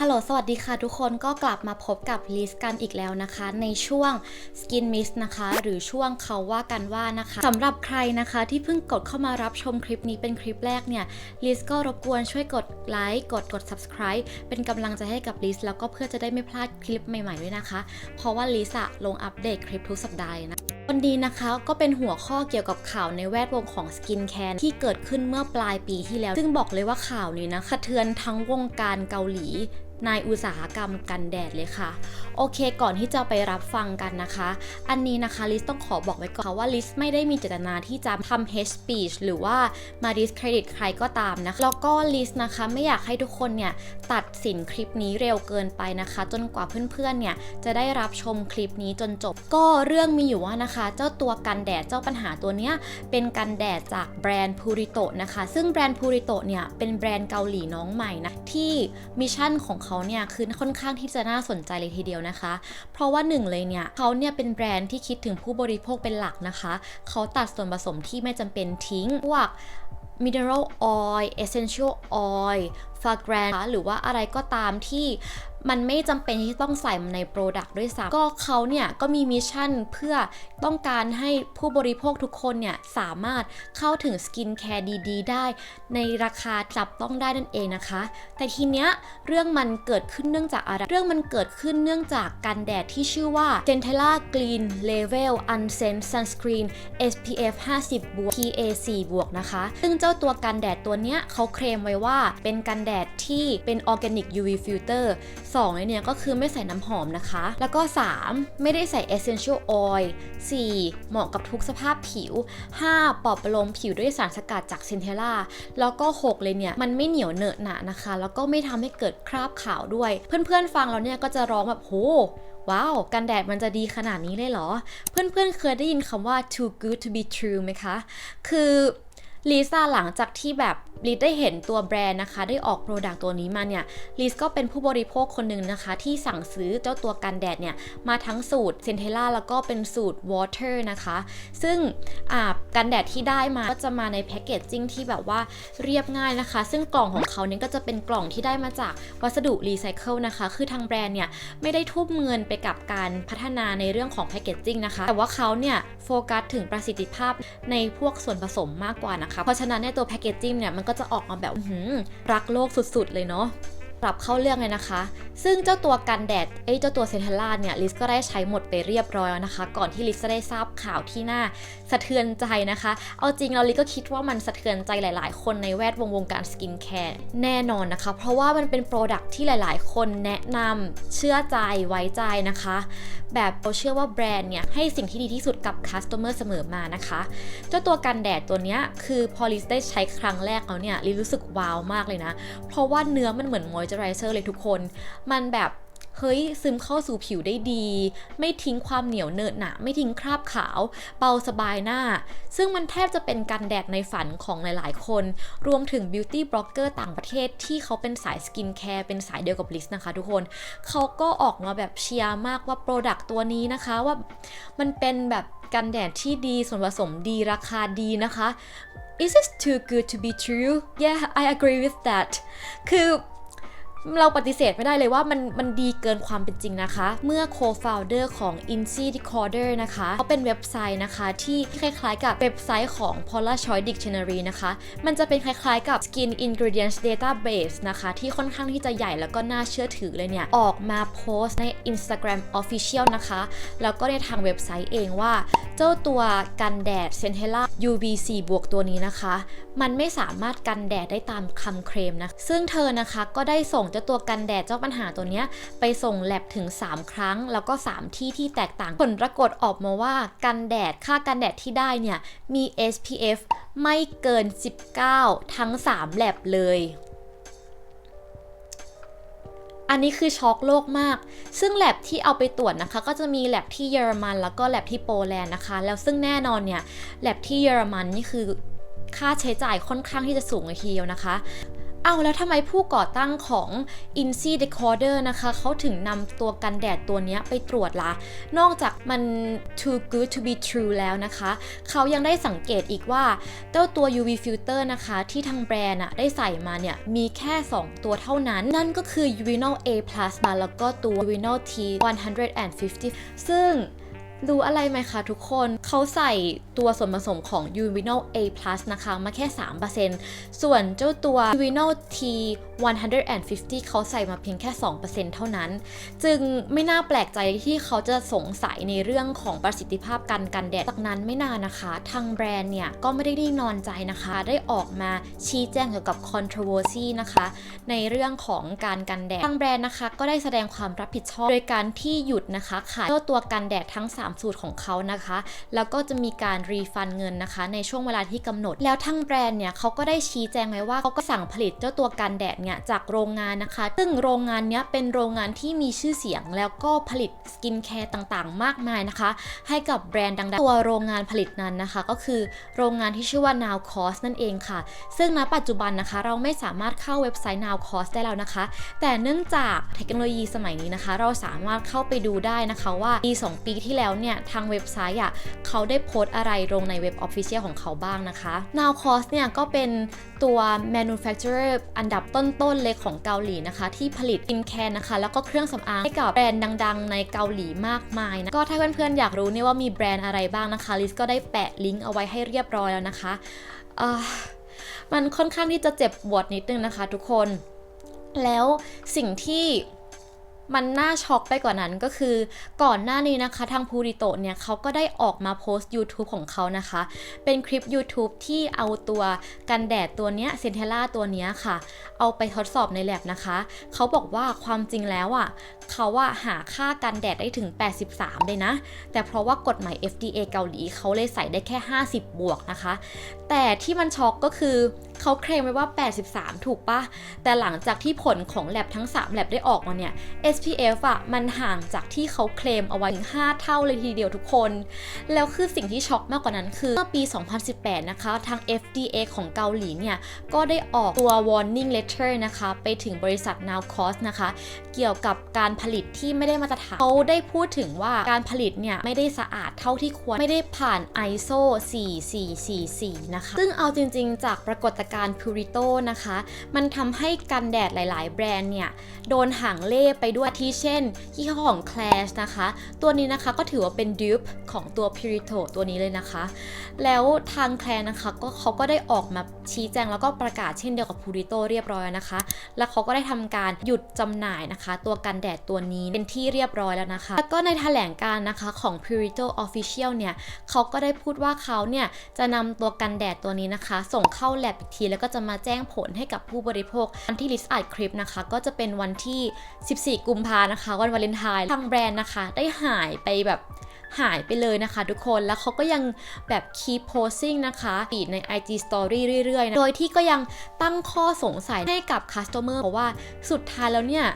ฮัลโหล สวัสดีค่ะทุกคนก็กลับมาพบกับลิสกันอีกแล้วนะคะ ในช่วง Skin Mist นะคะ หรือช่วงเขาว่ากันว่านะคะสำหรับใครนะคะที่เพิ่งกดเข้ามารับชมคลิปนี้เป็นคลิปแรกเนี่ยลิสก็รบกวนช่วยกดไลค์กดกด subscribe เป็นกำลังใจให้กับลิสแล้วก็เพื่อจะได้ไม่พลาดคลิปใหม่ๆด้วยนะคะ เพราะว่าลิสอะลงอัปเดตคลิปทุกสัปดาห์นะวันนี้นะคะก็เป็นหัวข้อเกี่ยวกับข่าวในแวดวงของสกินแคร์ที่เกิดขึ้นเมื่อปลายปีที่แล้ว ซึ่งบอกเลยว่าข่าวนี้นะสะเทือนทั้งวงการเกาหลี ในอุตสาหกรรมกันแดดเลยค่ะ โอเคก่อนที่จะไปรับฟังกันนะคะ อันนี้นะคะลิสต้องขอบอกไว้ก่อนค่ะว่าลิสไม่ได้มีเจตนาที่จะทำ hate speech หรือว่ามา discredit ใครก็ตามนะคะ แล้วก็ลิสนะคะไม่อยากให้ทุกคนเนี่ยตัดสินคลิปนี้เร็วเกินไปนะคะ จนกว่าเพื่อนๆเนี่ยจะได้รับชมคลิปนี้จนจบ ก็เรื่องมีอยู่ว่านะคะ เจ้าตัวกันแดดเจ้าปัญหาตัวเนี้ยเป็นกันแดดจากแบรนด์พูริโตนะคะ ซึ่งแบรนด์พูริโตเนี่ยเป็นแบรนด์เกาหลีน้องใหม่นะที่มิชชั่นของเขาเนี่ยคือค่อนข้างที่จะน่าสนใจเลยทีเดียวนะคะ เพราะว่าหนึ่งเลยเนี่ยเขาเนี่ยเป็นแบรนด์ที่คิดถึงผู้บริโภคเป็นหลักนะคะ เขาตัดส่วนผสมที่ไม่จำเป็นทิ้งพวก mineral oil essential oil fragrance หรือว่าอะไรก็ตามที่มันไม่จำเป็นที่ต้องใส่ในโปรดักต์ด้วยซ้ำก็เขาเนี่ยก็มีมิชชั่นเพื่อต้องการให้ผู้บริโภคทุกคนเนี่ยสามารถเข้าถึงสกินแคร์ดีๆ ได้ ในราคาจับต้องได้นั่นเองนะคะ แต่ทีเนี้ยเรื่องมันเกิดขึ้นเนื่องจากอะไร เรื่องมันเกิดขึ้นเนื่องจากกันแดดที่ชื่อว่า Centella Green Level Unscented Sunscreen SPF 50บวก PA 4บวกนะคะ ซึ่งเจ้าตัวกันแดดตัวเนี้ยเขาเคลมไว้ว่าเป็นกันแดดดที่เป็น Organic UV Filter 2เลยเนี่ยก็คือไม่ใส่น้ำหอมนะคะ แล้วก็ 3 ไม่ได้ใส่ Essential Oil 4เหมาะกับทุกสภาพผิว 5 ปลอบประโลมผิวด้วยสารสกัดจากเซนเทล่า แล้วก็ 6 เลยเนี่ย มันไม่เหนียวเหนอะหนะนะคะ แล้วก็ไม่ทำให้เกิดคราบขาวด้วย เพื่อนๆฟังแล้วเนี่ยก็จะร้องแบบโหว้าว กันแดดมันจะดีขนาดนี้เลยเหรอ เพื่อนๆเคยได้ยินคำว่า too good to be true ไหมคะ คือ ลิซ่าหลังจากที่แบบลิซได้เห็นตัวแบรนด์นะคะ ได้ออกโปรดักต์ตัวนี้มาเนี่ยลิซก็เป็นผู้บริโภคคนหนึ่งนะคะ ที่สั่งซื้อเจ้าตัวกันแดดเนี่ย มาทั้งสูตรเซนเทล่าแล้วก็เป็นสูตรวอเตอร์นะคะ ซึ่งอ่ากันแดดที่ได้มาก็จะมาในแพคเกจจิ้งที่แบบว่าเรียบง่ายนะคะ ซึ่งกล่องของเขาเนี่ยก็จะเป็นกล่องที่ได้มาจากวัสดุรีไซเคิลนะคะ คือทางแบรนด์เนี่ย ไม่ได้ทุ่มเงินไปกับการพัฒนาในเรื่องของแพคเกจจิ้งนะคะ แต่ว่าเขาเนี่ยโฟกัสถึงประสิทธิภาพในพวกส่วนผสมมากกว่านะคะเพราะฉะนั้นในตัวแพคเกจจิ้งเนี่ยมันก็จะออกมาแบบรักโลกสุดๆ เลยเนาะกลับเข้าเรื่องเลยนะคะ ซึ่งเจ้าตัวกันแดด เอ้เจ้าตัวเซนเทล่าเนี่ยลิสก็ได้ใช้หมดไปเรียบร้อยแล้วนะคะ ก่อนที่ลิสจะได้ทราบข่าวที่น่าะเทือนใจนะคะ เอาจริงเราลิก็คิดว่ามันสะเทือนใจหลาย ๆ คนในแวดวงวงการสกินแคร์แน่นอนนะคะ เพราะว่ามันเป็นโปรดักที่หลาย ๆ คนแนะนำเชื่อใจไว้ใจนะคะ แบบเราเชื่อว่าแบรนด์เนี่ยให้สิ่งที่ดีที่สุดกับคัสเตอร์เสมอมานะคะเจ้าตัวกันแดดตัวเนี้ยคือพอลิสได้ใช้ครั้งแรกแล้วเนี่ยลิรู้สึกว้าวมากเลยนะ เพราะว่าเนื้อมันเหมือนมอยเจอไรเซอร์เลยทุกคน มันแบบ เฮ้ยซึมเข้าสู่ผิวได้ดี ไม่ทิ้งความเหนียวเนอะหนะไม่ทิ้งคราบขาว เบาสบายหน้า ซึ่งมันแทบจะเป็นกันแดดในฝันของหลายๆ คน รวมถึงบิวตี้บล็อกเกอร์ต่างประเทศที่เขาเป็นสายสกินแคร์เป็นสายเดียวกับลิสนะคะทุกคน เขาก็ออกมาแบบเชียร์มากว่าโปรดักต์ตัวนี้นะคะว่ามันเป็นแบบกันแดดที่ดีส่วนผสมดีราคาดีนะคะ Is this too good to be true? Yeah, I agree with that. คือ เราปฏิเสธไม่ได้เลยว่ามันมันดีเกินความเป็นจริงนะคะ เมื่อ co-founder ของ i n s e Decoder นะคะเขาเป็นเว็บไซต์นะคะ ที่คล้ายๆ กับเว็บไซต์ของ Paula Choi Dictionary นะคะ มันจะเป็นคล้ายๆ กับ Skin Ingredients Database นะคะ ที่ค่อนข้างที่จะใหญ่แล้วก็น่าเชื่อถือเลยเนี่ย ออกมาโพสต์ใน Instagram Official นะคะ แล้วก็ในทางเว็บไซต์เองว่า เจ้าตัวกันแดด Centella UVC บวกตัวนี้นะคะ มันไม่สามารถกันแดดได้ตามคำเคลมนะ ซึ่งเธอนะคะก็ได้ส่งเจ้าตัวกันแดดเจ้าปัญหาตัวเนี้ยไปส่งแลบถึง 3 ครั้ง แล้วก็ 3 ที่ที่แตกต่างผลปรากฏออกมาว่ากันแดดค่ากันแดดที่ได้เนี่ยมี SPF ไม่เกิน 19 ทั้ง 3แลบเลย อันนี้คือช็อกโลกมาก ซึ่งแลบที่เอาไปตรวจนะคะ ก็จะมีแลบที่เยอรมันแล้วก็แลบที่โปแลนด์นะคะ แล้วซึ่งแน่นอนเนี่ยแลบที่เยอรมันนี่คือค่าใช้จ่ายค่อนข้างที่จะสูงเลยทีเดียวนะคะ เอาแล้วทำไมผู้ก่อตั้งของ i n s e Decoder นะคะเขาถึงนำตัวกันแดดตัวนี้ไปตรวจละนอกจากมัน too good to be true แล้วนะคะ เขายังได้สังเกตอีกว่าเจ้าตัว UV filter นะคะที่ทางแบรนด์อะได้ใส่มาเนี่ย มีแค่ 2 ตัวเท่านั้น นั่นก็คือ Urinol A มาแล้วก็ตัว Urinol T 150ซึ่ง รู้อะไรไหมคะทุกคนเขาใส่ตัวส่วนผสมของ Urinol A Plus นะคะ มาแค่ 3%ส่วนเจ้าตัว Urinol T 150 เขาใส่มาเพียงแค่ 2%เท่านั้น จึงไม่น่าแปลกใจที่เขาจะสงสัยในเรื่องของประสิทธิภาพกันกันแดด จากนั้นไม่นานนะคะ ทางแบรนด์เนี่ย ก็ไม่ได้นิ่งนอนใจนะคะ ได้ออกมาชี้แจงเกี่ยวกับ controversy นะคะ ในเรื่องของการกันแดด ทางแบรนด์นะคะ ก็ได้แสดงความรับผิดชอบ โดยการที่หยุดนะคะขายเจ้าตัวกันแดดทั้ง3สูตรของเขานะคะ แล้วก็จะมีการรีฟันเงินนะคะ ในช่วงเวลาที่กำหนด แล้วทางแบรนด์เนี่ยเขาก็ได้ชี้แจงไว้ว่าเขาก็สั่งผลิตเจ้าตัวกันแดดเนี่ยจากโรงงานนะคะ ซึ่งโรงงานเนี้ยเป็นโรงงานที่มีชื่อเสียง แล้วก็ผลิตสกินแคร์ต่างๆ มากมายนะคะ ให้กับแบรนด์ดังๆ ตัวโรงงานผลิตนั้นนะคะ ก็คือโรงงานที่ชื่อว่า Now Cost นั่นเองค่ะ ซึ่งณปัจจุบันนะคะ เราไม่สามารถเข้าเว็บไซต์ Now Cost ได้แล้วนะคะ แต่เนื่องจากเทคโนโลยีสมัยนี้นะคะ เราสามารถเข้าไปดูได้นะคะว่าปี 2 ปีที่แล้วเนี่ยทางเว็บไซต์อะเขาได้โพสต์อะไรลงในเว็บ Official ของเขาบ้างนะคะ Now Cost เนี่ยก็เป็นตัว manufacturer อันดับต้นๆเลยของเกาหลีนะคะ ที่ผลิตกินแคนนะคะ แล้วก็เครื่องสำอางให้กับแบรนด์ดังๆ ในเกาหลีมากมายนะ ก็ถ้าเพื่อนๆอยากรู้เนี่ยว่ามีแบรนด์อะไรบ้างนะคะ ลิสก็ได้แปะลิงก์เอาไว้ให้เรียบร้อยแล้วนะคะ มันค่อนข้างที่จะเจ็บปวดนิดนึงนะคะ ทุกคนแล้วสิ่งที่ มันน่าช็อกไปกว่านั้นก็คือ ก่อนหน้านี้นะคะ ทางพูริโตะเนี่ยเขาก็ได้ออกมาโพสต์ YouTube ของเขานะคะ เป็นคลิป YouTube ที่เอาตัวกันแดดตัวเนี้ยเซนเทล่าตัวเนี้ยค่ะ เอาไปทดสอบในแลบนะคะ เขาบอกว่าความจริงแล้วอะ เขาว่าหาค่ากันแดดได้ถึง 83 เลยนะ แต่เพราะว่ากฎหมาย FDA เกาหลีเขาเลยใส่ได้แค่ 50 บวกนะคะ แต่ที่มันช็อกก็คือเขาเคลมไว้ว่า 83 ถูกปะแต่หลังจากที่ผลของแลบทั้ง 3 แลบได้ออกมาเนี่ย SPF อะมันห่างจากที่เขาเคลมเอาไว้ถึง 5 เท่าเลยทีเดียวทุกคน แล้วคือสิ่งที่ช็อกมากกว่านั้นคือเมื่อปี 2018 นะคะ ทาง FDA ของเกาหลีเนี่ย ก็ได้ออกตัว warning letter นะคะ ไปถึงบริษัท Now Cost นะคะ เกี่ยวกับการผผลิตที่ไม่ได้มาตรฐานเขาได้พูดถึงว่าการผลิตเนี่ยไม่ได้สะอาดเท่าที่ควรไม่ได้ผ่าน ISO 4444 นะคะ ซึ่งเอาจริงๆ จากปรากฏการณ์ Purito นะคะ มันทำให้กันแดดหลาย ๆ แบรนด์เนี่ย โดนหางเล่ไปด้วยที่เช่นยี่ห้อของ Clash นะคะ ตัวนี้นะคะก็ถือว่าเป็น dupe ของตัว Purito ตัวนี้เลยนะคะ แล้วทางแคลนะคะก็เขาก็ได้ออกมาชี้แจงแล้วก็ประกาศเช่นเดียวกับพูริโตเรียบร้อยนะคะ แล้วเขาก็ได้ทำการหยุดจำหน่ายนะคะ ตัวกันแดดตัวนี้เป็นที่เรียบร้อยแล้วนะคะ แล้วก็ในแถลงการ์นะคะของ Purito Official เนี่ยเขาก็ได้พูดว่าเขาเนี่ยจะนำตัวกันแดดตัวนี้นะคะ ส่งเข้าแลบอีกที แล้วก็จะมาแจ้งผลให้กับผู้บริโภควันที่ลิสต์อัดคลิปนะคะ ก็จะเป็นวันที่ 14 กุมภานะคะ วันวาเลนไทน์ทางแบรนด์นะคะ ได้หายไปแบบหายไปเลยนะคะทุกคน แล้วเขาก็ยังแบบ keep posting นะคะฟีดใน IG Story เรื่อยๆนะโดยที่ก็ยังตั้งข้อสงสัยให้กับ customer เพราะว่าสุดท้ายแล้วเนี่ย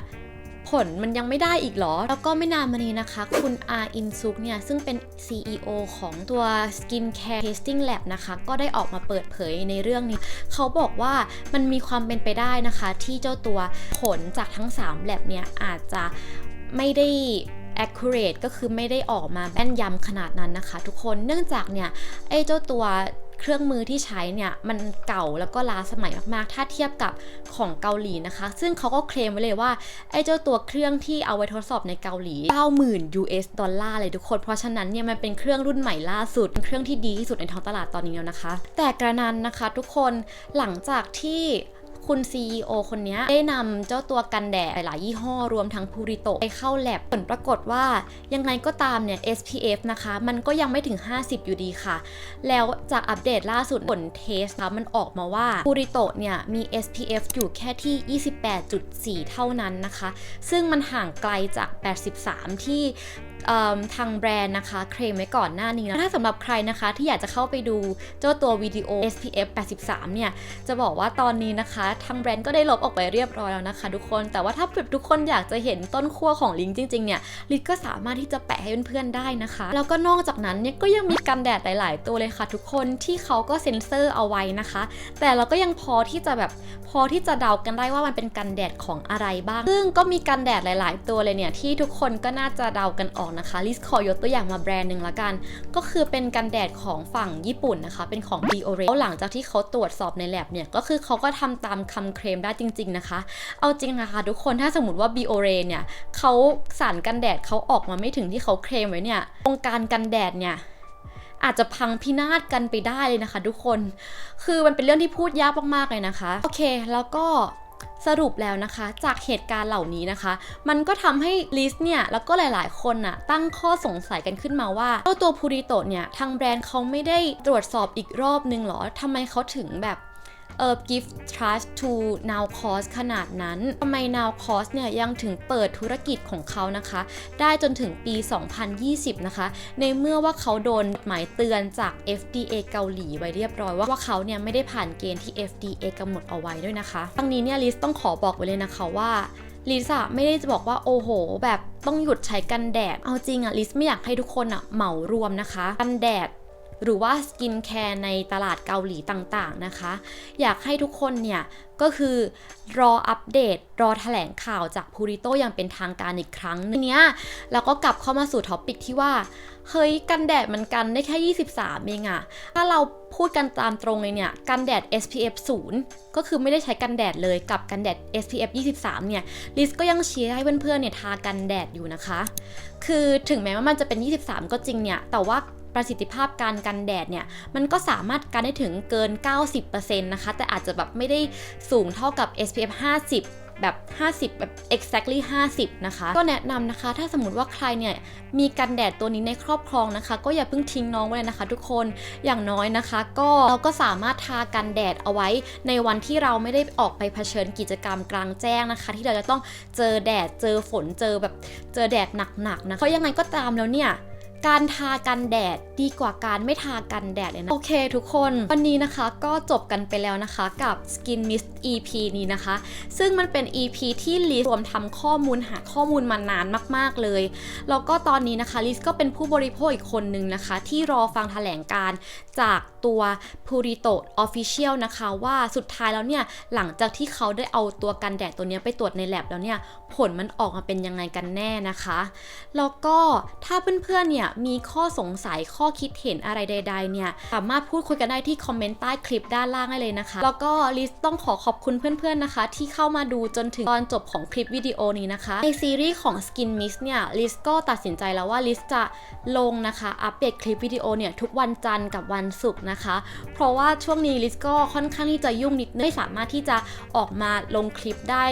ผลมันยังไม่ได้อีกหรอ แล้วก็ไม่นานมานี้นะคะ คุณอาอินซุกเนี่ย ซึ่งเป็น CEO ของตัว Skin Care Tasting Lab นะคะ ก็ได้ออกมาเปิดเผยในเรื่องนี้ เขาบอกว่ามันมีความเป็นไปได้นะคะ ที่เจ้าตัวผลจากทั้ง3 lab เนี่ย อาจจะไม่ได้ accurate ก็คือไม่ได้ออกมาแม่นยำขนาดนั้นนะคะ ทุกคนเนื่องจากเนี่ยไอ้เจ้าตัว เครื่องมือที่ใช้เนี่ยมันเก่าแล้วก็ล้าสมัยมากๆ ถ้าเทียบกับของเกาหลีนะคะ ซึ่งเขาก็เคลมไว้เลยว่าไอ้เจ้าตัวเครื่องที่เอาไว้ทดสอบในเกาหลี 90,000 US ดอลลาร์เลยทุกคน เพราะฉะนั้นเนี่ยมันเป็นเครื่องรุ่นใหม่ล่าสุดเป็นเครื่องที่ดีที่สุดในท้องตลาดตอนนี้แล้วนะคะ แต่กระนั้นนะคะ ทุกคนหลังจากที่ คุณ CEO คนนี้ได้นำเจ้าตัวกันแดดหลายยี่ห้อรวมทั้งพูริโตไปเข้าแลบผลปรากฏว่ายังไงก็ตามเนี่ย SPF นะคะ มันก็ยังไม่ถึง 50 อยู่ดีค่ะ แล้วจากอัปเดตล่าสุดผลเทสนะมันออกมาว่าพูริโตเนี่ยมี SPF อยู่แค่ที่ 28.4 เท่านั้นนะคะ ซึ่งมันห่างไกลจาก 83 ที่ ทางแบรนด์นะคะ เคลมไว้ก่อนหน้านี้นะถ้าสำหรับใครนะคะที่อยากจะเข้าไปดูเจ้าตัววิดีโอ SPF 83 เนี่ย จะบอกว่าตอนนี้นะคะ ทางแบรนด์ก็ได้ลบออกไปเรียบร้อยแล้วนะคะ ทุกคนแต่ว่าถ้าทุกคนอยากจะเห็นต้นขั้วของลิงจริงๆเนี่ยลิศก็สามารถที่จะแปะให้เพื่อนๆได้นะคะ แล้วก็นอกจากนั้นเนี่ยก็ยังมีกันแดดหลาย ๆ ตัวเลยค่ะ ทุกคนที่เขาก็เซ็นเซอร์เอาไว้นะคะ แต่เราก็ยังพอที่จะแบบพอที่จะเดากันได้ว่ามันเป็นกันแดดของอะไรบ้าง ซึ่งก็มีกันแดดหลาย ๆ ตัวเลยเนี่ยที่ทุกคนก็น่าจะเดากันออกนะคะลิสขอยกตัวอย่างมาแบรนด์หนึ่งละกัน ก็คือเป็นกันแดดของฝั่งญี่ปุ่นนะคะ เป็นของ b o r e หลังจากที่เขาตรวจสอบในแ a บเนี่ย ก็คือเขาก็ทำตามคำเคลมได้จริง ๆนะคะ เอาจริงนะคะทุกคนถ้าสมมติว่า b o r e เนี่ยเขาสารกันแดดเขาออกมาไม่ถึงที่เขาเคลมไว้เนี่ยวงการกันแดดเนี่ยอาจจะพังพินาศกันไปได้เลยนะคะ ทุกคน คือมันเป็นเรื่องที่พูดยากมากๆเลยนะคะ โอเค แล้วก็ สรุปแล้วนะคะจากเหตุการณ์เหล่านี้นะคะ มันก็ทำให้ลิสเนี่ยแล้วก็หลายๆ คนน่ะตั้งข้อสงสัยกันขึ้นมาว่าเจ้าตัวพูริโตเนี่ยทางแบรนด์เขาไม่ได้ตรวจสอบอีกรอบนึงหรอทำไมเขาถึงแบบ เอ่อ give trust to now cost ขนาดนั้นทำไม now cost เนี่ยยังถึงเปิดธุรกิจของเขานะคะ ได้จนถึงปี 2020 นะคะ ในเมื่อว่าเขาโดนหมายเตือนจาก FDA เกาหลีไว้เรียบร้อยว่าว่าเขาเนี่ยไม่ได้ผ่านเกณฑ์ที่ FDA กำหนดเอาไว้ด้วยนะคะทั้งนี้เนี่ยลิสต้องขอบอกไว้เลยนะคะว่าลิซ่าไม่ได้จะบอกว่าโอ้โห แบบต้องหยุดใช้กันแดด เอาจริงอะลิสไม่อยากให้ทุกคนอะเหมารวมนะคะ กันแดด หรือว่าสกินแคร์ในตลาดเกาหลีต่างๆนะคะ อยากให้ทุกคนเนี่ย ก็คือรออัปเดต รอแถลงข่าวจากพูริโตอย่างเป็นทางการอีกครั้งนึงเนี้ยแล้วก็กลับเข้ามาสู่ท็อปิกที่ว่า เฮ้ย กันแดดมันกันได้แค่ 23 เองอะถ้าเราพูดกันตามตรงเลยเนี่ย กันแดด SPF 0 ก็คือไม่ได้ใช้กันแดดเลยกับกันแดด SPF 23 เนี่ย ลิสก็ยังเชียร์ให้เพื่อนๆเนี่ยทากันแดดอยู่นะคะ คือถึงแม้ว่ามันจะเป็น 23 ก็จริงเนี่ย แต่ว่า ประสิทธิภาพการกันแดดเนี่ย มันก็สามารถกันได้ถึงเกิน 90%นะคะ แต่อาจจะแบบไม่ได้สูงเท่ากับ SPF 50แบบ 50 แบบ exactly 50 นะคะ ก็แนะนำนะคะ ถ้าสมมติว่าใครเนี่ย มีกันแดดตัวนี้ในครอบครองนะคะ ก็อย่าเพิ่งทิ้งน้องไว้เลยนะคะ ทุกคน อย่างน้อยนะคะ ก็เราก็สามารถทากันแดดเอาไว้ ในวันที่เราไม่ได้ออกไปเผชิญกิจกรรมกลางแจ้งนะคะ ที่เราจะต้องเจอแดด เจอฝน เจอแบบ เจอแดดหนักๆนะ เพราะยังไงก็ตามแล้วเนี่ย การทากันแดดดีกว่าการไม่ทากันแดดเลยนะโอเคทุกคนวันนี้นะคะก็จบกันไปแล้วนะคะกับ Skin Mist EP นี้นะคะ ซึ่งมันเป็น EP ที่ลิสรวมทำข้อมูลหาข้อมูลมานานมากๆเลย แล้วก็ตอนนี้นะคะลิสก็เป็นผู้บริโภคอีกคนนึงนะคะ ที่รอฟังแถลงการ จากตัว Purito Official นะคะว่าสุดท้ายแล้วเนี่ย หลังจากที่เขาได้เอาตัวกันแดดตัวนี้ไปตรวจใน lab แล้วเนี่ย ผลมันออกมาเป็นยังไงกันแน่นะคะ แล้วก็ถ้าเพื่อนๆเนี่ยมีข้อสงสัยข้อคิดเห็นอะไรใด ๆ เนี่ย สามารถพูดคุยกันได้ที่คอมเมนต์ใต้คลิปด้านล่างได้เลยนะคะ แล้วก็ลิสต้องขอขอบคุณเพื่อนๆนะคะ ที่เข้ามาดูจนถึงตอนจบของคลิปวิดีโอนี้นะคะในซีรีส์ของ SKINMIS เนี่ยลิสก็ตัดสินใจแล้วว่าลิสจะลงนะคะ อัปเดตคลิปวิดีโอเนี่ยทุกวันจันทร์กับวันศุกร์นะคะ เพราะว่าช่วงนี้ลิสก็ค่อนข้างที่จะยุ่งนิดไม่สามารถที่จะออกมาลงคลิปได้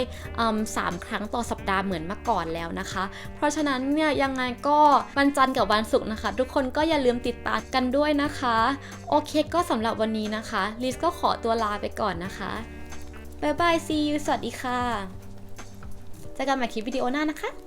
สามครั้งต่อสัปดาห์เหมือนเมื่อก่อนแล้วนะคะ เพราะฉะนั้นเนี่ยยังไงก็วันจันทร์กับวันศุกร์นะคะ ทุกคนก็อย่าลืมติดตามกันด้วยนะคะ โอเคก็สำหรับวันนี้นะคะลิสก็ขอตัวลาไปก่อนนะคะบายบาย see you สวัสดีค่ะเจอกันใหม่คลิปวิดีโอหน้านะคะ